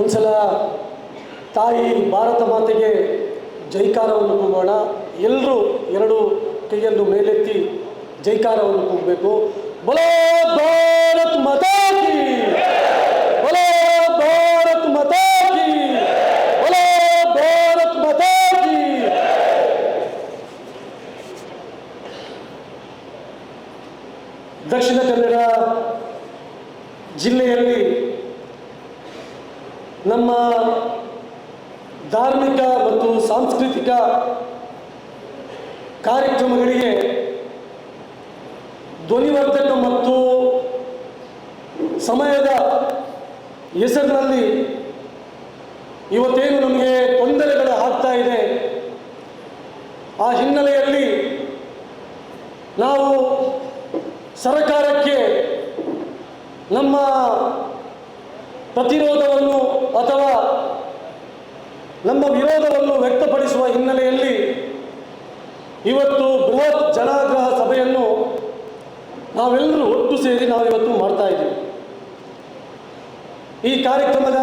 ಒಂದ್ಸಲ ತಾಯಿ ಭಾರತ ಮಾತೆಗೆ ಜೈಕಾರವನ್ನು ಕೂಗೋಣ. ಎಲ್ಲರೂ ಎರಡು ಕೈಯನ್ನು ಮೇಲೆತ್ತಿ ಜೈಕಾರವನ್ನು ಕೂಗಬೇಕು. ಬಲೋ ಭಾರತ್ ಮಾತಾ ಕಿ! ಬಲೋ ಭಾರತ್ ಮಾತಾ ಕಿ! ಬಲೋ ಭಾರತ್ ಮಾತಾ ಕಿ! ದಕ್ಷಿಣ ಕನ್ನಡ ಜಿಲ್ಲೆಯಲ್ಲಿ ನಮ್ಮ ಧಾರ್ಮಿಕ ಮತ್ತು ಸಾಂಸ್ಕೃತಿಕ ಕಾರ್ಯಕ್ರಮಗಳಿಗೆ ಧ್ವನಿವರ್ಧಕ ಮತ್ತು ಸಮಯದ ಹೆಸರಿನಲ್ಲಿ ಇವತ್ತೇನು ನಮಗೆ ತೊಂದರೆಗಳು ಆಗ್ತಾ ಇದೆ, ಆ ಹಿನ್ನೆಲೆಯಲ್ಲಿ ನಾವು ಸರಕಾರಕ್ಕೆ ನಮ್ಮ ಪ್ರತಿರೋಧವನ್ನು ಅಥವಾ ನಮ್ಮ ವಿರೋಧವನ್ನು ವ್ಯಕ್ತಪಡಿಸುವ ಹಿನ್ನೆಲೆಯಲ್ಲಿ ಇವತ್ತು ಬೃಹತ್ ಜನಾಗ್ರಹ ಸಭೆಯನ್ನು ನಾವೆಲ್ಲರೂ ಒಟ್ಟು ಸೇರಿ ನಾವು ಇವತ್ತು ಮಾಡ್ತಾ ಇದ್ದೀವಿ. ಈ ಕಾರ್ಯಕ್ರಮದ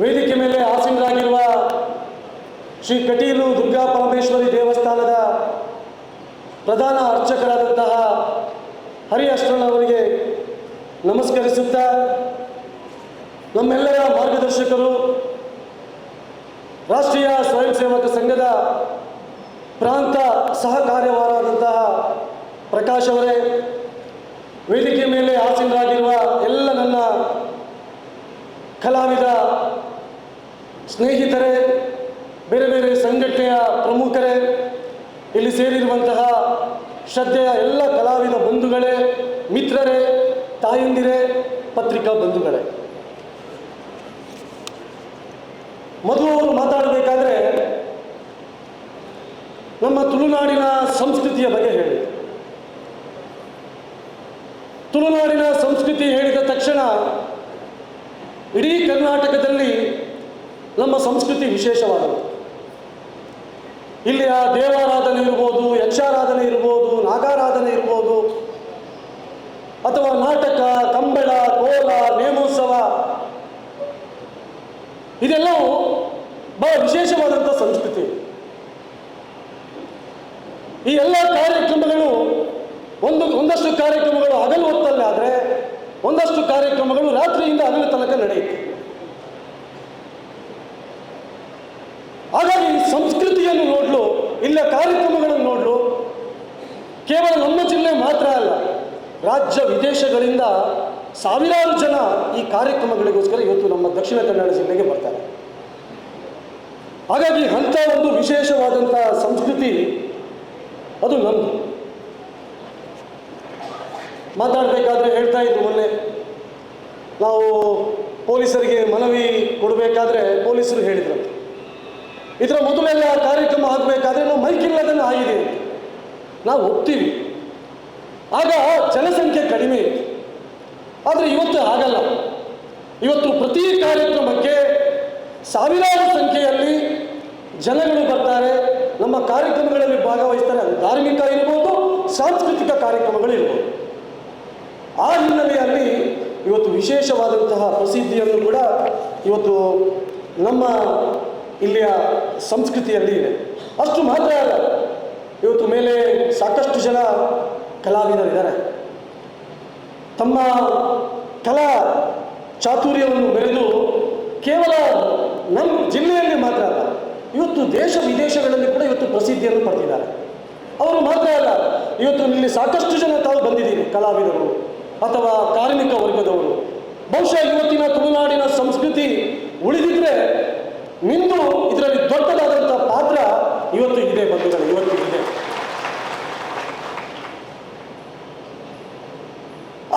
ವೇದಿಕೆ ಮೇಲೆ ಆಸೀನರಾಗಿರುವ ಶ್ರೀ ಕಟೀಲು ದುರ್ಗಾ ಪರಮೇಶ್ವರಿ ದೇವಸ್ಥಾನದ ಪ್ರಧಾನ ಅರ್ಚಕರಾದಂತಹ ಹರಿ ನಮಸ್ಕರಿಸುತ್ತಾ ನಮ್ಮೆಲ್ಲರ ಮಾರ್ಗದರ್ಶಕರು, ರಾಷ್ಟ್ರೀಯ ಸ್ವಯಂ ಸೇವಕ ಸಂಘದ ಪ್ರಾಂತ ಸಹ ಕಾರ್ಯವಾರಾದಂತಹ ಪ್ರಕಾಶ್ ಅವರೇ, ವೇದಿಕೆ ಮೇಲೆ ಆಸೀನರಾಗಿರುವ ಎಲ್ಲ ನನ್ನ ಕಲಾವಿದ ಸ್ನೇಹಿತರೇ, ಬೇರೆ ಬೇರೆ ಸಂಘಟನೆಯ ಪ್ರಮುಖರೇ, ಇಲ್ಲಿ ಸೇರಿರುವಂತಹ ಶ್ರದ್ಧೆಯ ಎಲ್ಲ ಕಲಾವಿದ ಬಂಧುಗಳೇ, ಮಿತ್ರರೇ, ತಾಯಂದಿರೇ, ಪತ್ರಿಕಾ ಬಂಧುಗಳೇ. ಮೊದಲು ಅವರು ಮಾತಾಡಬೇಕಾದ್ರೆ ನಮ್ಮ ತುಳುನಾಡಿನ ಸಂಸ್ಕೃತಿಯ ಬಗ್ಗೆ ಹೇಳಿ. ತುಳುನಾಡಿನ ಸಂಸ್ಕೃತಿ ಹೇಳಿದ ತಕ್ಷಣ ಇಡೀ ಕರ್ನಾಟಕದಲ್ಲಿ ನಮ್ಮ ಸಂಸ್ಕೃತಿ ವಿಶೇಷವಾದದ್ದು. ಇಲ್ಲಿಯ ದೇವಾರಾಧನೆ ಇರ್ಬೋದು ಯಕ್ಷಾರಾಧನೆ ಇರ್ಬೋದು ನಾಗಾರಾಧನೆ ಇರ್ಬೋದು ಅಥವಾ ನಾಟಕ ಕಂಬಳ ಕೋಲ ನೇಮೋತ್ಸವ ಇದೆಲ್ಲವೂ ಬಹಳ ವಿಶೇಷವಾದಂಥ ಸಂಸ್ಕೃತಿ. ಈ ಎಲ್ಲ ಕಾರ್ಯಕ್ರಮಗಳು ಒಂದು, ಒಂದಷ್ಟು ಕಾರ್ಯಕ್ರಮಗಳು ಹಗಲು ಹೊತ್ತಲ್ಲಿ ಆದರೆ ಒಂದಷ್ಟು ಕಾರ್ಯಕ್ರಮಗಳು ರಾತ್ರಿಯಿಂದ ಹಗಲು ತನಕ ನಡೆಯುತ್ತೆ. ಹಾಗಾಗಿ ಈ ಸಂಸ್ಕೃತಿಯನ್ನು ನೋಡಲು, ಇಲ್ಲ ಕಾರ್ಯಕ್ರಮಗಳನ್ನು ನೋಡಲು, ಕೇವಲ ನಮ್ಮ ಜಿಲ್ಲೆ ಮಾತ್ರ ಅಲ್ಲ, ರಾಜ್ಯ ವಿದೇಶಗಳಿಂದ ಸಾವಿರಾರು ಜನ ಈ ಕಾರ್ಯಕ್ರಮಗಳಿಗೋಸ್ಕರ ಇವತ್ತು ನಮ್ಮ ದಕ್ಷಿಣ ಕನ್ನಡ ಜಿಲ್ಲೆಗೆ ಬರ್ತಾರೆ. ಹಾಗಾಗಿ ಅಂಥ ಒಂದು ವಿಶೇಷವಾದಂಥ ಸಂಸ್ಕೃತಿ ಅದು ನಮ್ಮದು ಮಾತಾಡಬೇಕಾದ್ರೆ ಹೇಳ್ತಾ ಇದ್ದು ಮೊನ್ನೆ, ನಾವು ಪೊಲೀಸರಿಗೆ ಮನವಿ ಕೊಡಬೇಕಾದ್ರೆ ಪೊಲೀಸರು ಹೇಳಿದ್ರು. ಇದರ ಮೊದಲೆಲ್ಲ ಕಾರ್ಯಕ್ರಮ ಆಗಬೇಕಾದ್ರೆ ನಾವು ಮೈಕಿಲ್ಲದನ್ನು ಆಗಿದೆ ನಾವು ಒಪ್ತೀವಿ. ಆಗ ಜನಸಂಖ್ಯೆ ಕಡಿಮೆ ಇತ್ತು. ಆದರೆ ಇವತ್ತು ಆಗಲ್ಲ ಇವತ್ತು ಪ್ರತಿ ಕಾರ್ಯಕ್ರಮಕ್ಕೆ ಸಾವಿರಾರು ಸಂಖ್ಯೆಯಲ್ಲಿ ಜನಗಳು ಬರ್ತಾರೆ, ನಮ್ಮ ಕಾರ್ಯಕ್ರಮಗಳಲ್ಲಿ ಭಾಗವಹಿಸ್ತಾರೆ. ಅದು ಧಾರ್ಮಿಕ ಇರ್ಬೋದು, ಸಾಂಸ್ಕೃತಿಕ ಕಾರ್ಯಕ್ರಮಗಳು ಇರ್ಬೋದು ಆ ಹಿನ್ನೆಲೆಯಲ್ಲಿ ಇವತ್ತು ವಿಶೇಷವಾದಂತಹ ಪ್ರಸಿದ್ಧಿಯನ್ನು ಕೂಡ ಇವತ್ತು ನಮ್ಮ ಇಲ್ಲಿಯ ಸಂಸ್ಕೃತಿಯಲ್ಲಿ ಇದೆ. ಅಷ್ಟು ಮಾತ್ರ ಅಲ್ಲ, ಇವತ್ತು ಮೇಲೆ ಸಾಕಷ್ಟು ಜನ ಕಲಾವಿದರಿದ್ದಾರೆ. ತಮ್ಮ ಕಲಾ ಚಾತುರ್ಯವನ್ನು ಬೆಳೆದು ಕೇವಲ ನಮ್ಮ ಜಿಲ್ಲೆಯಲ್ಲಿ ಮಾತ್ರ ಅಲ್ಲ ಇವತ್ತು ದೇಶ ವಿದೇಶಗಳಲ್ಲಿ ಕೂಡ ಇವತ್ತು ಪ್ರಸಿದ್ಧಿಯನ್ನು ಪಡೆದಿದ್ದಾರೆ. ಅವರು ಮಾತ್ರ ಅಲ್ಲ, ಇವತ್ತು ಇಲ್ಲಿ ಸಾಕಷ್ಟು ಜನ ತಾವು ಬಂದಿದ್ದೀರಿ ಕಲಾವಿದರು ಅಥವಾ ಕಾರ್ಮಿಕ ವರ್ಗದವರು. ಬಹುಶಃ ಇವತ್ತಿನ ತುಳುನಾಡಿನ ಸಂಸ್ಕೃತಿ ಉಳಿದಿದ್ರೆ ನಿಂದು ಇದರಲ್ಲಿ ದೊಡ್ಡದಾದಂಥ ಪಾತ್ರ ಇವತ್ತು ಇದೆ ಬಂಧುಗಳು ಇವತ್ತು ಇದೆ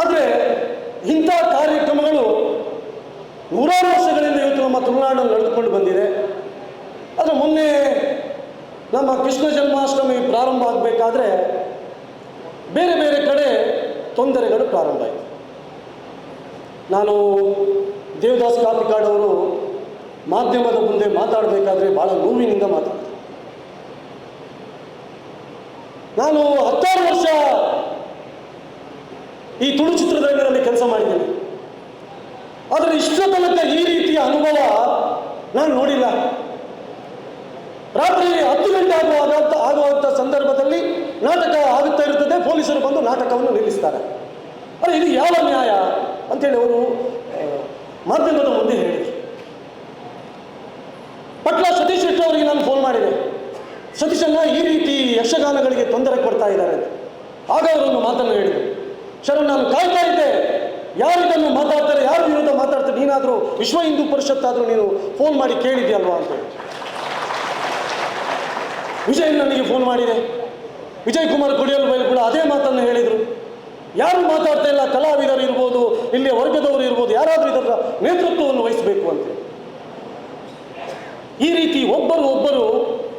ಆದರೆ ಇಂಥ ಕಾರ್ಯಕ್ರಮಗಳು ನೂರಾರು ವರ್ಷಗಳಿಂದ ಇವತ್ತು ನಮ್ಮ ತುಳುನಾಡಲ್ಲಿ ನಡೆದುಕೊಂಡು ಬಂದಿದೆ ಆದರೆ ಮೊನ್ನೆ ನಮ್ಮ ಕೃಷ್ಣ ಜನ್ಮಾಷ್ಟಮಿ ಪ್ರಾರಂಭ ಆಗಬೇಕಾದ್ರೆ ಬೇರೆ ಬೇರೆ ಕಡೆ ತೊಂದರೆಗಳು ಪ್ರಾರಂಭ ಆಯಿತು ನಾನು ದೇವದಾಸ್ ಕಾಪಿಕಾಡ್ ಅವರು ಮಾಧ್ಯಮದ ಮುಂದೆ ಮಾತಾಡಬೇಕಾದ್ರೆ ಭಾಳ ನೋವಿನಿಂದ ಮಾತಾಡ್ತೀನಿ. ನಾನು ಹತ್ತಾರು ವರ್ಷ ಈ ತುಳು ಚಿತ್ರದಲ್ಲಿ ಕೆಲಸ ಮಾಡಿದ್ದೇನೆ. ಆದರೆ ಇಷ್ಟ ತನಕ ಈ ನಾನು ನೋಡಿಲ್ಲ. ರಾತ್ರಿ ಹತ್ತು ಗಂಟೆ ಆಗುವಾಗ ಆಗುವಂಥ ಸಂದರ್ಭದಲ್ಲಿ ನಾಟಕ ಆಗುತ್ತಾ ಇರುತ್ತದೆ, ಪೊಲೀಸರು ಬಂದು ನಾಟಕವನ್ನು ನಿಲ್ಲಿಸ್ತಾರೆ. ಅರೆ, ಇದು ಯಾವ ನ್ಯಾಯ ಅಂತೇಳಿ ಅವರು ಮಾಧ್ಯಮದ ಮುಂದೆ ಹೇಳಿದರು. ಪಟ್ಲ ಸತೀಶ್ ಶೆಟ್ಟಿ ಅವರಿಗೆ ನಾನು ಫೋನ್ ಮಾಡಿದೆ. ಸತೀಶನ್ನ ಈ ರೀತಿ ಯಕ್ಷಗಾನಗಳಿಗೆ ತೊಂದರೆ ಕೊಡ್ತಾ ಇದ್ದಾರೆ ಅಂತ. ಆಗ ಅವರೊಂದು ಮಾತನ್ನು ಹೇಳಿದರು. ಶರಣ್, ನಾನು ಕಾಯ್ತಾ ಇದ್ದೆ. ಯಾರು ಇದನ್ನು ಮಾತಾಡ್ತಾರೆ, ಯಾರು ವಿರುದ್ಧ ಮಾತಾಡ್ತಾರೆ, ನೀನಾದರೂ ವಿಶ್ವ ಹಿಂದೂ ಪರಿಷತ್ ಆದರೂ ನೀನು ಫೋನ್ ಮಾಡಿ ಕೇಳಿದ್ಯಲ್ವಾ ಅಂತೇಳಿ ವಿಜಯ್ ನನಗೆ ಫೋನ್ ಮಾಡಿದೆ. ವಿಜಯ್ ಕುಮಾರ್ ಕುಡಿಯಲ್ ಬೈಲ್ ಕೂಡ ಅದೇ ಮಾತನ್ನು ಹೇಳಿದರು. ಯಾರು ಮಾತಾಡ್ತಾ ಇಲ್ಲ, ಕಲಾವಿದರು ಇರ್ಬೋದು, ಇಲ್ಲಿಯ ವರ್ಗದವರು ಇರ್ಬೋದು, ಯಾರಾದರೂ ಇದರ ನೇತೃತ್ವವನ್ನು ವಹಿಸಬೇಕು ಅಂತ. ಈ ರೀತಿ ಒಬ್ಬರು ಒಬ್ಬರು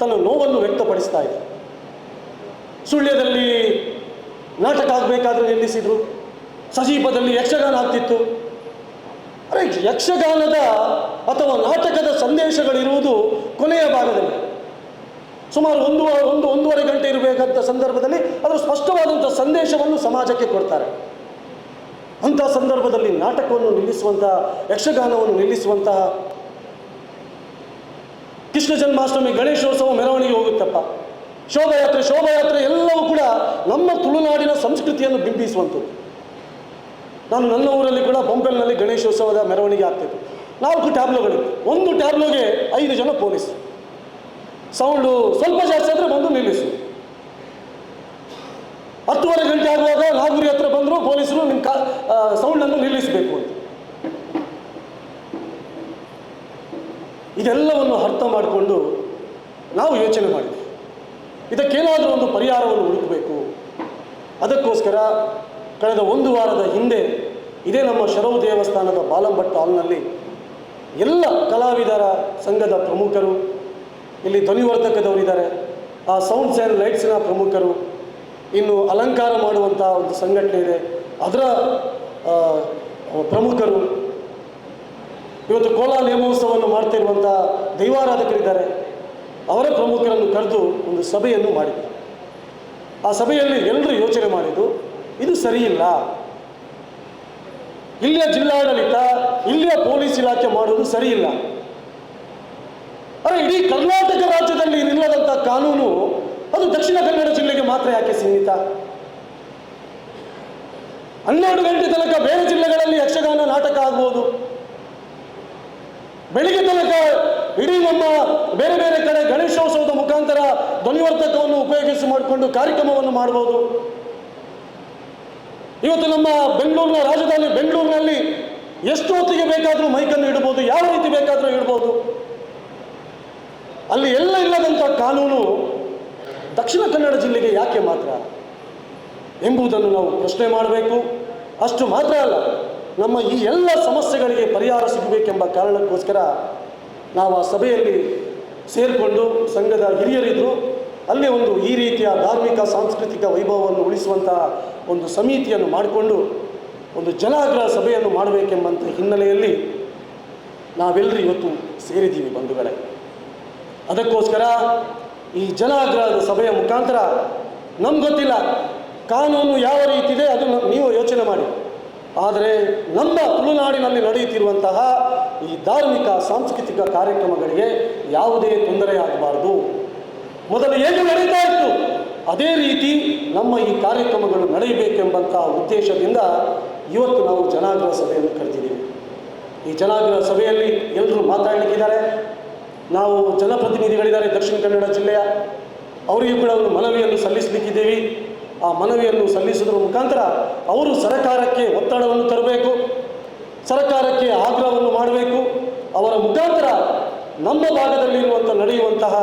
ತನ್ನ ನೋವನ್ನು ವ್ಯಕ್ತಪಡಿಸ್ತಾ ಇದೆ ಸುಳ್ಯದಲ್ಲಿ ನಾಟಕ ಆಗಬೇಕಾದ್ರೆ ನಿಲ್ಲಿಸಿದ್ರು, ಸಜೀಪದಲ್ಲಿ ಯಕ್ಷಗಾನ ಆಗ್ತಿತ್ತು. ಅರೆ, ಯಕ್ಷಗಾನದ ಅಥವಾ ನಾಟಕದ ಸಂದೇಶಗಳಿರುವುದು ಕೊನೆಯ ಭಾಗದಲ್ಲಿ. ಸುಮಾರು ಒಂದು ಒಂದು ಒಂದೂವರೆ ಗಂಟೆ ಇರಬೇಕಂತ ಸಂದರ್ಭದಲ್ಲಿ ಅದರ ಸ್ಪಷ್ಟವಾದಂಥ ಸಂದೇಶವನ್ನು ಸಮಾಜಕ್ಕೆ ಕೊಡ್ತಾರೆ. ಅಂಥ ಸಂದರ್ಭದಲ್ಲಿ ನಾಟಕವನ್ನು ನಿಲ್ಲಿಸುವಂತಹ ಯಕ್ಷಗಾನವನ್ನು ನಿಲ್ಲಿಸುವಂತಹ ಕೃಷ್ಣ ಜನ್ಮಾಷ್ಟಮಿ, ಗಣೇಶೋತ್ಸವ ಮೆರವಣಿಗೆ ಹೋಗುತ್ತಪ್ಪ. ಶೋಭಾಯಾತ್ರೆ ಶೋಭಾಯಾತ್ರೆ ಎಲ್ಲವೂ ಕೂಡ ನಮ್ಮ ತುಳುನಾಡಿನ ಸಂಸ್ಕೃತಿಯನ್ನು ಬಿಂಬಿಸುವಂಥದ್ದು. ನಾನು ನನ್ನ ಊರಲ್ಲಿ ಕೂಡ ಬೊಂಬೆಲ್ನಲ್ಲಿ ಗಣೇಶೋತ್ಸವದ ಮೆರವಣಿಗೆ ಆಗ್ತಿತ್ತು. ನಾಲ್ಕು ಟ್ಯಾಬ್ಲೋಗಳು. ಒಂದು ಟ್ಯಾಬ್ಲೋಗೆ ಐದು ಜನ ಪೊಲೀಸ್. ಸೌಂಡು ಸ್ವಲ್ಪ ಜಾಸ್ತಿ ಆದರೆ ಬಂದು ನಿಲ್ಲಿಸು. ಹತ್ತುವರೆ ಗಂಟೆ ಆಗುವಾಗ ನಾಗೂರಿ ಹತ್ರ ಬಂದರು ಪೊಲೀಸರು ನಿಮ್ಮ ಸೌಂಡ್ ಸೌಂಡನ್ನು ನಿಲ್ಲಿಸಬೇಕು ಅಂತ. ಇದೆಲ್ಲವನ್ನು ಅರ್ಥ ಮಾಡಿಕೊಂಡು ನಾವು ಯೋಚನೆ ಮಾಡಿದ್ವಿ. ಇದಕ್ಕೇನಾದರೂ ಒಂದು ಪರಿಹಾರವನ್ನು ಹುಡುಕಬೇಕು. ಅದಕ್ಕೋಸ್ಕರ ಕಳೆದ ಒಂದು ವಾರದ ಹಿಂದೆ ಇದೇ ನಮ್ಮ ಶರವು ದೇವಸ್ಥಾನದ ಬಾಲಂಬಟ್ಟ ಹಾಲ್ನಲ್ಲಿ ಎಲ್ಲ ಕಲಾವಿದರ ಸಂಘದ ಪ್ರಮುಖರು, ಇಲ್ಲಿ ಧ್ವನಿವರ್ಧಕದವರಿದ್ದಾರೆ. ಆ ಸೌಂಡ್ಸ್ ಆ್ಯಂಡ್ ಲೈಟ್ಸಿನ ಪ್ರಮುಖರು ಇನ್ನು ಅಲಂಕಾರ ಮಾಡುವಂಥ ಒಂದು ಸಂಘಟನೆ ಇದೆ. ಅದರ ಪ್ರಮುಖರು ಇವತ್ತು ಕೋಲಾ ನೇಮೋತ್ಸವವನ್ನು ಮಾಡ್ತಿರುವಂಥ ದೈವಾರಾಧಕರಿದ್ದಾರೆ. ಅವರ ಪ್ರಮುಖರನ್ನು ಕರೆದು ಒಂದು ಸಭೆಯನ್ನು ಮಾಡಿದೆ ಆ ಸಭೆಯಲ್ಲಿ ಎಲ್ಲರೂ ಯೋಚನೆ ಮಾಡಿದ್ದು ಇದು ಸರಿಯಿಲ್ಲ. ಇಲ್ಲಿಯ ಜಿಲ್ಲಾಡಳಿತ, ಇಲ್ಲಿಯ ಪೊಲೀಸ್ ಇಲಾಖೆ ಮಾಡುವುದು ಸರಿಯಿಲ್ಲ. ಅರೆ, ಇಡೀ ಕರ್ನಾಟಕ ರಾಜ್ಯದಲ್ಲಿ ನಿಲ್ಲದಂಥ ಕಾನೂನು ಅದು ದಕ್ಷಿಣ ಕನ್ನಡ ಜಿಲ್ಲೆಗೆ ಮಾತ್ರ ಯಾಕೆ ಸೀಮಿತ? ಹನ್ನೆರಡು ಗಂಟೆ ತನಕ ಬೇರೆ ಜಿಲ್ಲೆಗಳಲ್ಲಿ ಯಕ್ಷಗಾನ ನಾಟಕ ಆಗ್ಬೋದು. ಬೆಳಿಗ್ಗೆ ತನಕ ಇಡೀ ನಮ್ಮ ಬೇರೆ ಬೇರೆ ಕಡೆ ಗಣೇಶೋತ್ಸವದ ಮುಖಾಂತರ ಧ್ವನಿವರ್ಧಕವನ್ನು ಉಪಯೋಗಿಸಿ ಮಾಡಿಕೊಂಡು ಕಾರ್ಯಕ್ರಮವನ್ನು ಮಾಡಬಹುದು ಇವತ್ತು ನಮ್ಮ ಬೆಂಗಳೂರಿನ ರಾಜಧಾನಿ ಬೆಂಗಳೂರಿನಲ್ಲಿ ಎಷ್ಟು ಹೊತ್ತಿಗೆ ಬೇಕಾದರೂ ಮೈಕನ್ನು ಇಡ್ಬೋದು ಯಾವ ರೀತಿ ಬೇಕಾದರೂ ಇಡ್ಬೋದು ಅಲ್ಲಿ ಎಲ್ಲ ಇಲ್ಲದಂಥ ಕಾನೂನು ದಕ್ಷಿಣ ಕನ್ನಡ ಜಿಲ್ಲೆಗೆ ಯಾಕೆ ಮಾತ್ರ? ಎಂಬುದನ್ನು ನಾವು ಪ್ರಶ್ನೆ ಮಾಡಬೇಕು. ಅಷ್ಟು ಮಾತ್ರ ಅಲ್ಲ, ನಮ್ಮ ಈ ಎಲ್ಲ ಸಮಸ್ಯೆಗಳಿಗೆ ಪರಿಹಾರ ಸಿಗಬೇಕೆಂಬ ಕಾರಣಕ್ಕೋಸ್ಕರ ನಾವು ಆ ಸಭೆಯಲ್ಲಿ ಸೇರಿಕೊಂಡು ಸಂಘದ ಹಿರಿಯರಿದ್ದರು ಅಲ್ಲಿ ಒಂದು ಈ ರೀತಿಯ ಧಾರ್ಮಿಕ, ಸಾಂಸ್ಕೃತಿಕ ವೈಭವವನ್ನು ಉಳಿಸುವಂತಹ ಒಂದು ಸಮಿತಿಯನ್ನು ಮಾಡಿಕೊಂಡು ಒಂದು ಜನಾಗ್ರಹ ಸಭೆಯನ್ನು ಮಾಡಬೇಕೆಂಬಂಥ ಹಿನ್ನೆಲೆಯಲ್ಲಿ ನಾವೆಲ್ಲರೂ ಇವತ್ತು ಸೇರಿದ್ದೀವಿ ಬಂಧುಗಳೇ. ಅದಕ್ಕೋಸ್ಕರ ಈ ಜನಾಗ್ರಹದ ಸಭೆಯ ಮುಖಾಂತರ ನಮ್ಗೆ ಗೊತ್ತಿಲ್ಲ. ಕಾನೂನು ಯಾವ ರೀತಿ ಇದೆ ಅದು ನೀವು ಯೋಚನೆ ಮಾಡಿ. ಆದರೆ ನಮ್ಮ ತುಳುನಾಡಿನಲ್ಲಿ ನಡೆಯುತ್ತಿರುವಂತಹ ಈ ಧಾರ್ಮಿಕ, ಸಾಂಸ್ಕೃತಿಕ ಕಾರ್ಯಕ್ರಮಗಳಿಗೆ ಯಾವುದೇ ತೊಂದರೆ ಆಗಬಾರ್ದು. ಮೊದಲು ಏನು ನಡೀತಾ ಇತ್ತು? ಅದೇ ರೀತಿ ನಮ್ಮ ಈ ಕಾರ್ಯಕ್ರಮಗಳು ನಡೆಯಬೇಕೆಂಬಂತಹ ಉದ್ದೇಶದಿಂದ ಇವತ್ತು ನಾವು ಜನಾಗ್ರಹ ಸಭೆಯನ್ನು ಕರೆದಿದ್ದೀವಿ. ಈ ಜನಾಗ್ರಹ ಸಭೆಯಲ್ಲಿ ಎಲ್ಲರೂ ಮಾತಾಡಲಿಕ್ಕಿದ್ದಾರೆ? ನಾವು ಜನಪ್ರತಿನಿಧಿಗಳಿದ್ದಾರೆ ದಕ್ಷಿಣ ಕನ್ನಡ ಜಿಲ್ಲೆಯ. ಅವರಿಗೂ ಕೂಡ ಒಂದು ಮನವಿಯನ್ನು ಸಲ್ಲಿಸಲಿಕ್ಕಿದ್ದೀವಿ. ಆ ಮನವಿಯನ್ನು ಸಲ್ಲಿಸುವುದರ ಮುಖಾಂತರ ಅವರು ಸರ್ಕಾರಕ್ಕೆ ಒತ್ತಡವನ್ನು ತರಬೇಕು, ಸರ್ಕಾರಕ್ಕೆ ಆಗ್ರಹವನ್ನು ಮಾಡಬೇಕು. ಅವರ ಮುಖಾಂತರ ನಮ್ಮ ಭಾಗದಲ್ಲಿರುವಂಥ ನಡೆಯುವಂತಹ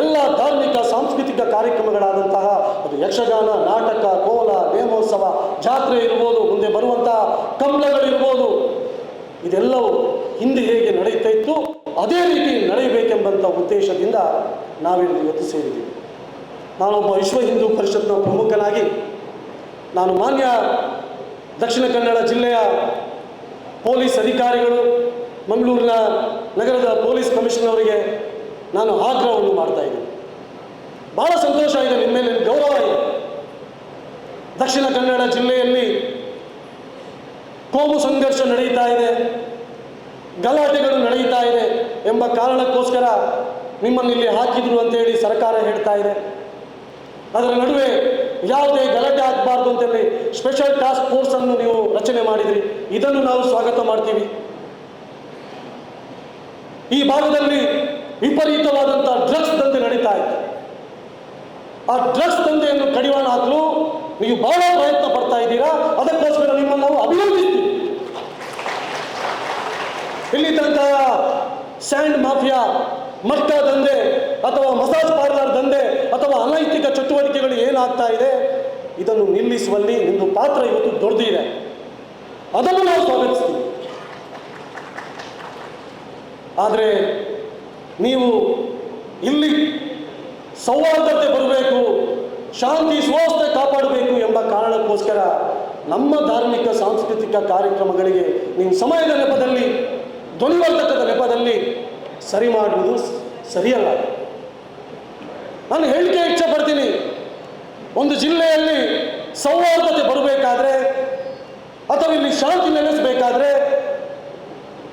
ಎಲ್ಲ ಧಾರ್ಮಿಕ, ಸಾಂಸ್ಕೃತಿಕ ಕಾರ್ಯಕ್ರಮಗಳಾದಂತಹ ಅದು ಯಕ್ಷಗಾನ, ನಾಟಕ, ಕೋಲ, ನೇಮೋತ್ಸವ, ಜಾತ್ರೆ ಇರ್ಬೋದು, ಮುಂದೆ ಬರುವಂತಹ ಕಂಬಳಗಳಿರ್ಬೋದು ಇದೆಲ್ಲವೂ ಹಿಂದೆ ಹೇಗೆ ನಡೆಯುತ್ತಾ ಇತ್ತು ಅದೇ ರೀತಿ ನಡೆಯಬೇಕೆಂಬಂಥ ಉದ್ದೇಶದಿಂದ ನಾವೇನು ಇವತ್ತು ಸೇರಿದ್ದೀವಿ. ನಾನೊಬ್ಬ ವಿಶ್ವ ಹಿಂದೂ ಪರಿಷತ್ನ ಪ್ರಮುಖನಾಗಿ ನಾನು ಮಾನ್ಯ ದಕ್ಷಿಣ ಕನ್ನಡ ಜಿಲ್ಲೆಯ ಪೊಲೀಸ್ ಅಧಿಕಾರಿಗಳು, ಮಂಗಳೂರಿನ ನಗರದ ಪೊಲೀಸ್ ಕಮಿಷನರ್ ಅವರಿಗೆ ನಾನು ಆಗ್ರಹವನ್ನು ಮಾಡ್ತಾ ಇದ್ದೀನಿ. ಭಾಳ ಸಂತೋಷ ಇದೆ ನಿಮ್ಮ ಮೇಲೆ ಗೌರವ ಇದೆ. ದಕ್ಷಿಣ ಕನ್ನಡ ಜಿಲ್ಲೆಯಲ್ಲಿ ಕೋಮು ಸಂಘರ್ಷ ನಡೀತಾ ಇದೆ, ಗಲಾಟೆಗಳು ನಡೆಯುತ್ತಾ ಇದೆ. ಎಂಬ ಕಾರಣಕ್ಕೋಸ್ಕರ ನಿಮ್ಮನ್ನು ಇಲ್ಲಿ ಹಾಕಿದ್ರು ಅಂತೇಳಿ ಸರ್ಕಾರ ಹೇಳ್ತಾ ಇದೆ. ಅದರ ನಡುವೆ ಯಾವುದೇ ಗಲಾಟೆ ಆಗಬಾರ್ದು ಅಂತೇಳಿ ಸ್ಪೆಷಲ್ ಟಾಸ್ಕ್ ಫೋರ್ಸ್ ಅನ್ನು ನೀವು ರಚನೆ ಮಾಡಿದ್ರಿ. ಇದನ್ನು ನಾವು ಸ್ವಾಗತ ಮಾಡ್ತೀವಿ. ಈ ಭಾಗದಲ್ಲಿ ವಿಪರೀತವಾದಂತಹ ಡ್ರಗ್ಸ್ ದಂಧೆ ನಡೀತಾ ಇದೆ. ಆ ಡ್ರಗ್ಸ್ ದಂಧೆಯನ್ನು ಕಡಿವಾಣ ಹಾಕಲು ನೀವು ಬಹಳ ಪ್ರಯತ್ನ ಪಡ್ತಾ ಇದ್ದೀರಾ? ಅದಕ್ಕೋಸ್ಕರ ನಿಮ್ಮನ್ನು ನಾವು ಅಭಿನಂದಿಸ್ತೀವಿ. ಇಲ್ಲಿ ತನಕ ಸ್ಯಾಂಡ್ ಮಾಫಿಯಾ ಮಟ್ಟ ದಂಧೆ ಅಥವಾ ಮಸಾಜ್ ಪಾರ್ಲರ್ ದಂಧೆ ಅಥವಾ ಅನೈತಿಕ ಚಟುವಟಿಕೆಗಳು ಏನಾಗ್ತಾ ಇದೆ, ಇದನ್ನು ನಿಲ್ಲಿಸುವಲ್ಲಿ ನಿಮ್ಮದು ಪಾತ್ರ ಇವತ್ತು ದೊಡ್ಡದಿದೆ. ಅದನ್ನು ನಾವು ಸ್ವಾಗತಿಸ್ತೀವಿ. ಆದರೆ ನೀವು ಇಲ್ಲಿ ಸೌಹಾರ್ದತೆ ಬರಬೇಕು, ಶಾಂತಿ ಸುವಸ್ಥೆ ಕಾಪಾಡಬೇಕು ಎಂಬ ಕಾರಣಕ್ಕೋಸ್ಕರ ನಮ್ಮ ಧಾರ್ಮಿಕ, ಸಾಂಸ್ಕೃತಿಕ ಕಾರ್ಯಕ್ರಮಗಳಿಗೆ ನೀವು ಸಮಯದ ನೆಪದಲ್ಲಿ ಧ್ವನಿವರ್ಧಕದ ನೆಪದಲ್ಲಿ ಸರಿ ಮಾಡುವುದು ಸರಿಯಲ್ಲ. ನಾನು ಹೇಳಿಕೆ ಇಚ್ಛೆ ಪಡ್ತೀನಿ ಒಂದು ಜಿಲ್ಲೆಯಲ್ಲಿ ಸೌಹಾರ್ದತೆ ಬರಬೇಕಾದ್ರೆ ಅಥವಾ ಇಲ್ಲಿ ಶಾಂತಿ ನೆಲೆಸಬೇಕಾದ್ರೆ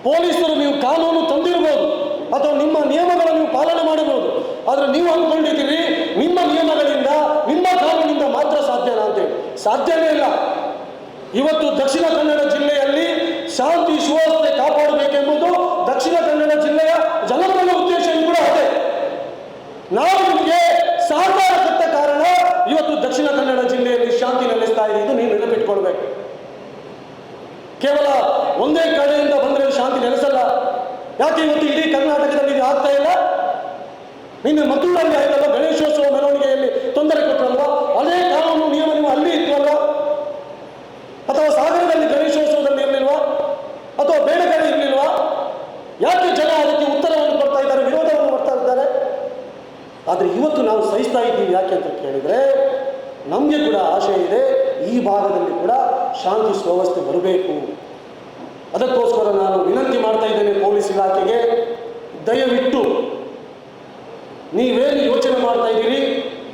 ಪೊಲೀಸರು ನೀವು ಕಾನೂನು ತಂದಿರ್ಬೋದು ಅಥವಾ ನಿಮ್ಮ ನಿಯಮಗಳನ್ನು ನೀವು ಪಾಲನೆ ಮಾಡಬಹುದು. ಆದರೆ ನೀವು ಅಂದ್ಕೊಂಡಿದ್ದೀರಿ, ನಿಮ್ಮ ನಿಯಮಗಳಿಂದ, ನಿಮ್ಮ ಕಾನೂನಿಂದ ಮಾತ್ರ ಸಾಧ್ಯನಾ ಅಂತೇಳಿ ಸಾಧ್ಯವೇ ಇಲ್ಲ. ಇವತ್ತು ದಕ್ಷಿಣ ಕನ್ನಡ ಜಿಲ್ಲೆಯಲ್ಲಿ ಶಾಂತಿ, ಸುವ್ಯವಸ್ಥೆ ಕಾಪಾಡಬೇಕೆಂಬುದು ದಕ್ಷಿಣ ಕನ್ನಡ ಜಿಲ್ಲೆಯ ಜನತೆಯ ಉದ್ದೇಶ ಕೂಡ ಅದೇ ನಾವು ನಿಮಗೆ ಸಹಕಾರ ಕೊಟ್ಟ ಕಾರಣ ಇವತ್ತು ದಕ್ಷಿಣ ಕನ್ನಡ ಜಿಲ್ಲೆಯಲ್ಲಿ ಶಾಂತಿ ನೆಲೆಸ್ತಾ ಇದೆ ಇದು ನೀವು ನೆನಪಿಟ್ಕೊಳ್ಬೇಕು. ಕೇವಲ ಒಂದೇ ಕಡೆಯಿಂದ ಬಂದರೆ ಶಾಂತಿ ನೆಲೆಸಲ್ಲ. ಯಾಕೆ ಇವತ್ತು ಇಡೀ ಕರ್ನಾಟಕದಲ್ಲಿ ಇದು ಆಗ್ತಾ ಇಲ್ಲ? ನಿನ್ನೆ ಮದ್ದೂರಲ್ಲಿ ಆಯ್ತಲ್ಲ, ಗಣೇಶೋತ್ಸವ ಮೆರವಣಿಗೆಯಲ್ಲಿ ತೊಂದರೆ ಕೊಟ್ಟರಲ್ವ ಅದೇ ಕಾನೂನು ನಿಯಮ ನೀವು ಅಲ್ಲಿ ಇತ್ತಲ್ಲ ಅಥವಾ ಸಾಗರದಲ್ಲಿ ಗಣೇಶೋತ್ಸವದಲ್ಲಿ ಇರಲಿಲ್ವಾ? ಅಥವಾ ಬೇರೆ ಯಾಕೆ ಜನ ಅದಕ್ಕೆ ಉತ್ತರವನ್ನು ಕೊಡ್ತಾ ಇದ್ದಾರೆ, ವಿರೋಧವನ್ನು ಮಾಡ್ತಾ ಇದ್ದಾರೆ? ಆದರೆ ಇವತ್ತು ನಾವು ಸಹಿಸ್ತಾ ಇದ್ದೀವಿ, ಯಾಕೆ ಅಂತ ಕೇಳಿದರೆ ನಮಗೆ ಕೂಡ ಆಶೆ ಇದೆ, ಈ ಭಾಗದಲ್ಲಿ ಕೂಡ ಶಾಂತಿ ಸುವ್ಯವಸ್ಥೆ ಬರಬೇಕು. ಅದಕ್ಕೋಸ್ಕರ ನಾನು ವಿನಂತಿ ಮಾಡ್ತಾ ಇದ್ದೇನೆ ಪೊಲೀಸ್ ಇಲಾಖೆಗೆ, ದಯವಿಟ್ಟು ನೀವೇನು ಯೋಚನೆ ಮಾಡ್ತಾ ಇದ್ದೀರಿ?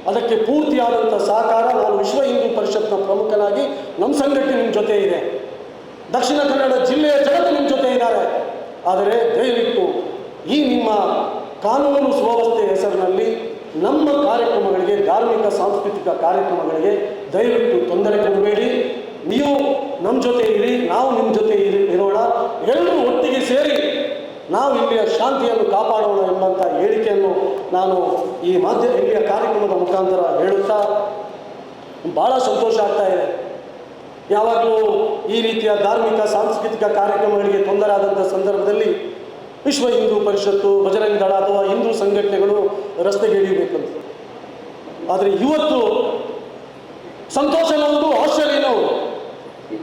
ಅದಕ್ಕೆ ಪೂರ್ತಿಯಾದಂಥ ಸಹಕಾರ ನಾನು ವಿಶ್ವ ಹಿಂದೂ ಪರಿಷತ್ನ ಪ್ರಮುಖನಾಗಿ ನಮ್ಮ ಸಂಘಟನೆ ನಿಮ್ಮ ಜೊತೆ ಇದೆ. ದಕ್ಷಿಣ ಕನ್ನಡ ಜಿಲ್ಲೆಯ ಜನತೆ ನಿಮ್ಮ ಜೊತೆ ಇದ್ದಾರೆ. ಆದರೆ ದಯವಿಟ್ಟು ಈ ನಿಮ್ಮ ಕಾನೂನು ಸುವ್ಯವಸ್ಥೆ ಹೆಸರಿನಲ್ಲಿ ನಮ್ಮ ಕಾರ್ಯಕ್ರಮಗಳಿಗೆ, ಧಾರ್ಮಿಕ, ಸಾಂಸ್ಕೃತಿಕ ಕಾರ್ಯಕ್ರಮಗಳಿಗೆ ದಯವಿಟ್ಟು ತೊಂದರೆ ಕೊಡಬೇಡಿ. ನೀವು ನಮ್ಮ ಜೊತೆ ಇರಿ, ನಾವು ನಿಮ್ಮ ಜೊತೆ ಇರಿ, ಇರೋಣ. ಎಲ್ಲರೂ ಒಟ್ಟಿಗೆ ಸೇರಿ ನಾವು ಇಲ್ಲಿಯ ಶಾಂತಿಯನ್ನು ಕಾಪಾಡೋಣ ಎಂಬಂಥ ಹೇಳಿಕೆಯನ್ನು ನಾನು ಈ ಮಾಧ್ಯಮ ಇಲ್ಲಿಯ ಕಾರ್ಯಕ್ರಮದ ಮುಖಾಂತರ ಹೇಳುತ್ತಾ ಭಾಳ ಸಂತೋಷ ಆಗ್ತಾ ಇದೆ. ಯಾವಾಗಲೂ ಈ ರೀತಿಯ ಧಾರ್ಮಿಕ, ಸಾಂಸ್ಕೃತಿಕ ಕಾರ್ಯಕ್ರಮಗಳಿಗೆ ತೊಂದರೆ ಆದಂಥ ಸಂದರ್ಭದಲ್ಲಿ ವಿಶ್ವ ಹಿಂದೂ ಪರಿಷತ್ತು ಬಜರಂಗ ದಳ ಅಥವಾ ಹಿಂದೂ ಸಂಘಟನೆಗಳು ರಸ್ತೆಗೆ ಇಳಿಯಬೇಕಂತ ಆದರೆ ಇವತ್ತು ಸಂತೋಷನೊಂದು ಆಶ್ಚರ್ಯನವು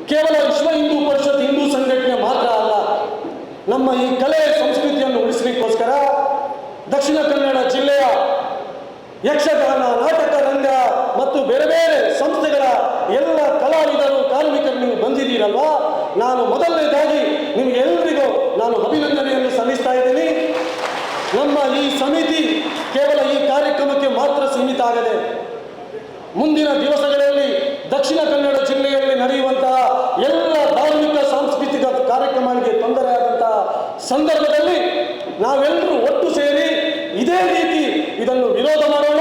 ಕೇವಲ ವಿಶ್ವ ಹಿಂದೂ ಪರಿಷತ್, ಹಿಂದೂ ಸಂಘಟನೆ ಮಾತ್ರ ಅಲ್ಲ, ನಮ್ಮ ಈ ಕಲೆ ಸಂಸ್ಕೃತಿಯನ್ನು ಉಳಿಸಲಿಕ್ಕೋಸ್ಕರ ದಕ್ಷಿಣ ಕನ್ನಡ ಜಿಲ್ಲೆಯ ಯಕ್ಷಗಾನ ನಾಟಕ ರಂಗ ಮತ್ತು ಬೇರೆ ಬೇರೆ ಸಂಸ್ಥೆಗಳ ಎಲ್ಲ ಕಲಾವಿದರು ಕಾರ್ಮಿಕರು ನೀವು ಬಂದಿದ್ದೀರಲ್ವಾ ನಾನು ಮೊದಲನೇದಾಗಿ ನಿಮಗೆಲ್ಲರಿಗೂ ನಾನು ಅಭಿನಂದನೆಯನ್ನು ಸಲ್ಲಿಸ್ತಾ ಇದ್ದೀನಿ ನಮ್ಮ ಈ ಸಮಿತಿ ಕೇವಲ ಈ ಕಾರ್ಯಕ್ರಮಕ್ಕೆ ಮಾತ್ರ ಸೀಮಿತ ಆಗದೆ ದಿವಸಗಳಲ್ಲಿ ದಕ್ಷಿಣ ಕನ್ನಡ ಜಿಲ್ಲೆಯಲ್ಲಿ ನಡೆಯುವಂತಹ ಎಲ್ಲ ಧಾರ್ಮಿಕ, ಸಾಂಸ್ಕೃತಿಕ ಕಾರ್ಯಕ್ರಮಗಳಿಗೆ ತೊಂದರೆಯಾದಂತಹ ಸಂದರ್ಭದಲ್ಲಿ ನಾವೆಲ್ಲರೂ ಒಟ್ಟು ಸೇರಿ ಇದೇ ರೀತಿ ಇದನ್ನು ವಿರೋಧ ಮಾಡೋಣ.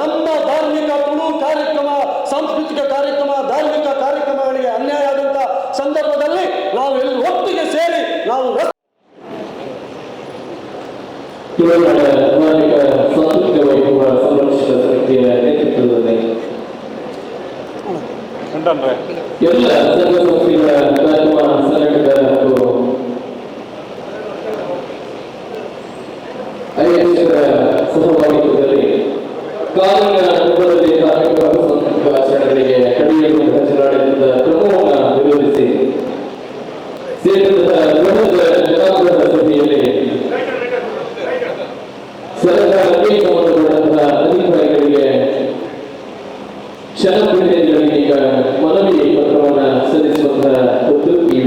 ನಮ್ಮ ಧಾರ್ಮಿಕ ತುಳು ಕಾರ್ಯಕ್ರಮ, ಸಾಂಸ್ಕೃತಿಕ ಕಾರ್ಯಕ್ರಮ, ಧಾರ್ಮಿಕ ಕಾರ್ಯಕ್ರಮಗಳಿಗೆ ಅನ್ಯಾಯ ಆದಂತಹ ಸಂದರ್ಭದಲ್ಲಿ ನಾವೆಲ್ಲರೂ ಒಟ್ಟಿಗೆ ಸೇರಿ ನಾವು ಉಂಟನ್ರೆ ಎಲ್ಲ ಸಂಘ ಸಂಸ್ಥೆಗಳ ಕಾರ್ಯಕ್ರಮ ಸಂಘಟಕ ಶರತ್ಪೇಟೆಯವರಿಗೆ ಈಗ ಮನವಿ ಪತ್ರವನ್ನು ಸಲ್ಲಿಸುವಂತಹ ಒಂದು ಈ